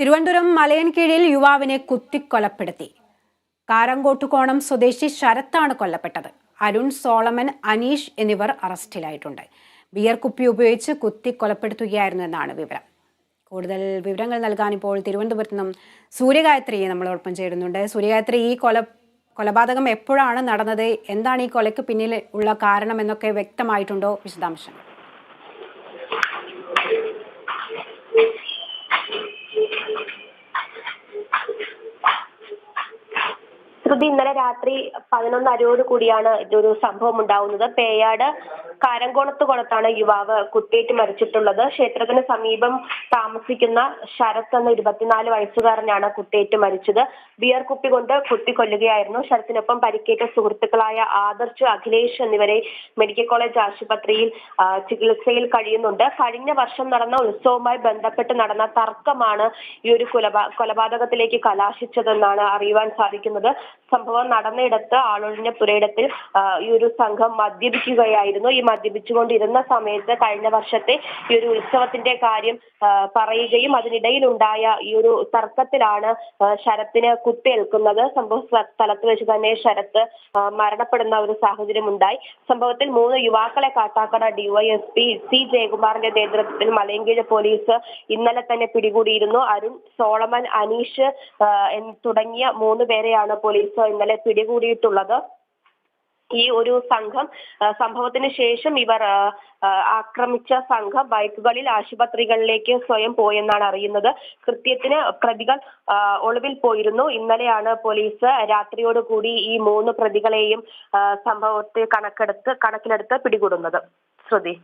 തിരുവനന്തപുരം മലയൻ കീഴിൽ യുവാവിനെ കുത്തിക്കൊലപ്പെടുത്തി. കാരങ്കോട്ടുകോണം സ്വദേശി ശരത്താണ് കൊല്ലപ്പെട്ടത്. അരുൺ സോളമൻ അനീഷ് എന്നിവർ അറസ്റ്റിലായിട്ടുണ്ട്. ബിയർ കുപ്പി ഉപയോഗിച്ച് കുത്തി കൊലപ്പെടുത്തുകയായിരുന്നു എന്നാണ് വിവരം. കൂടുതൽ വിവരങ്ങൾ നൽകാൻ ഇപ്പോൾ തിരുവനന്തപുരത്ത് നിന്നും സൂര്യഗായത്രി നമ്മളോടൊപ്പം ചേരുന്നുണ്ട്. സൂര്യഗായത്രി ഈ കൊല കൊലപാതകം എപ്പോഴാണ് നടന്നത്? എന്താണ് ഈ കൊലയ്ക്ക് പിന്നിൽ ഉള്ള കാരണം എന്നൊക്കെ വ്യക്തമായിട്ടുണ്ടോ? വിശദാംശങ്ങൾ. ശ്രുതി ഇന്നലെ രാത്രി പതിനൊന്നരയോട് കൂടിയാണ് ഇതൊരു സംഭവം ഉണ്ടാവുന്നത്. പേയാട് കാരങ്കോണത്ത് കുളത്താണ് യുവാവ് കുത്തേറ്റ് മരിച്ചിട്ടുള്ളത്. ക്ഷേത്രത്തിന് സമീപം താമസിക്കുന്ന ശരത് എന്ന ഇരുപത്തിനാല് വയസ്സുകാരനാണ് കുത്തേറ്റ് മരിച്ചത്. ബിയർ കുപ്പി കൊണ്ട് കുത്തിക്കൊല്ലുകയായിരുന്നു ശരത്തിനൊപ്പം പരിക്കേറ്റ സുഹൃത്തുക്കളായ ആദർശ് അഖിലേഷ് എന്നിവരെ മെഡിക്കൽ കോളേജ് ആശുപത്രിയിൽ ചികിത്സയിൽ കഴിയുന്നുണ്ട്. കഴിഞ്ഞ വർഷം നടന്ന ഉത്സവവുമായി ബന്ധപ്പെട്ട് നടന്ന തർക്കമാണ് ഈ ഒരു കൊലപാ കൊലപാതകത്തിലേക്ക് കലാശിച്ചതെന്നാണ് അറിയുവാൻ സാധിക്കുന്നത്. സംഭവം നടന്നയിടത്ത് ആളൊഴിഞ്ഞ പുരയിടത്തിൽ ഈ ഒരു സംഘം മദ്യപിക്കുകയായിരുന്നു. ഈ മദ്യപിച്ചുകൊണ്ടിരുന്ന സമയത്ത് കഴിഞ്ഞ വർഷത്തെ ഈ ഒരു ഉത്സവത്തിന്റെ കാര്യം പറയുകയും അതിനിടയിൽ ഉണ്ടായ ഈ ഒരു തർക്കത്തിലാണ് ശരത്തിന് കുത്തേൽക്കുന്നത് സംഭവ സ്ഥ- സ്ഥലത്ത് വെച്ച് തന്നെ ശരത്ത് മരണപ്പെടുന്ന ഒരു സാഹചര്യം ഉണ്ടായി സംഭവത്തിൽ മൂന്ന് യുവാക്കളെ കാട്ടാക്കട ഡിവൈഎസ്പി സി ജയകുമാറിന്റെ നേതൃത്വത്തിൽ മലയങ്കീഴ് പോലീസ് ഇന്നലെ തന്നെ പിടികൂടിയിരുന്നു. അരുൺ സോളമൻ അനീഷ് തുടങ്ങിയ മൂന്ന് പേരെയാണ് പോലീസ് ഇന്നലെ പിടികൂടിയിട്ടുള്ളത് ഈ ഒരു സംഘം സംഭവത്തിന് ശേഷം ഇവർ ആക്രമിച്ച സംഘം ബൈക്കുകളിൽ ആശുപത്രികളിലേക്ക് സ്വയം പോയെന്നാണ് അറിയുന്നത്. കൃത്യത്തിന് പ്രതികൾ ഒളിവിൽ പോയിരുന്നു. ഇന്നലെയാണ് പോലീസ് രാത്രിയോടുകൂടി ഈ മൂന്ന് പ്രതികളെയും സംഭവത്തെ കണക്കെടുത്ത് കണക്കിലെടുത്ത് പിടികൂടുന്നത്. ശ്രുതി.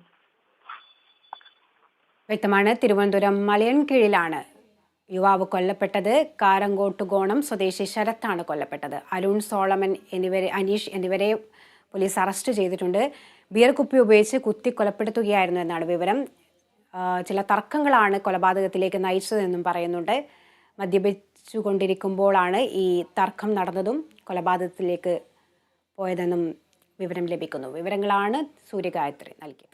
വ്യക്തമാണ്. തിരുവനന്തപുരം മലയൻകീഴിലാണ് യുവാവ് കൊല്ലപ്പെട്ടത് കാരങ്കോട്ടുകോണം സ്വദേശി ശരത്താണ് കൊല്ലപ്പെട്ടത്. അരുൺ സോളമൻ എന്നിവരെ അനീഷ് എന്നിവരെ പോലീസ് അറസ്റ്റ് ചെയ്തിട്ടുണ്ട്. ബിയർ കുപ്പി ഉപയോഗിച്ച് കുത്തി കൊലപ്പെടുത്തുകയായിരുന്നു എന്നാണ് വിവരം. ചില തർക്കങ്ങളാണ് കൊലപാതകത്തിലേക്ക് നയിച്ചതെന്നും പറയുന്നുണ്ട്. മദ്യപിച്ചുകൊണ്ടിരിക്കുമ്പോഴാണ് ഈ തർക്കം നടന്നതും കൊലപാതകത്തിലേക്ക് പോയതെന്നും വിവരം ലഭിക്കുന്നു. വിവരങ്ങളാണ് സൂര്യഗായത്രി നൽകിയത്.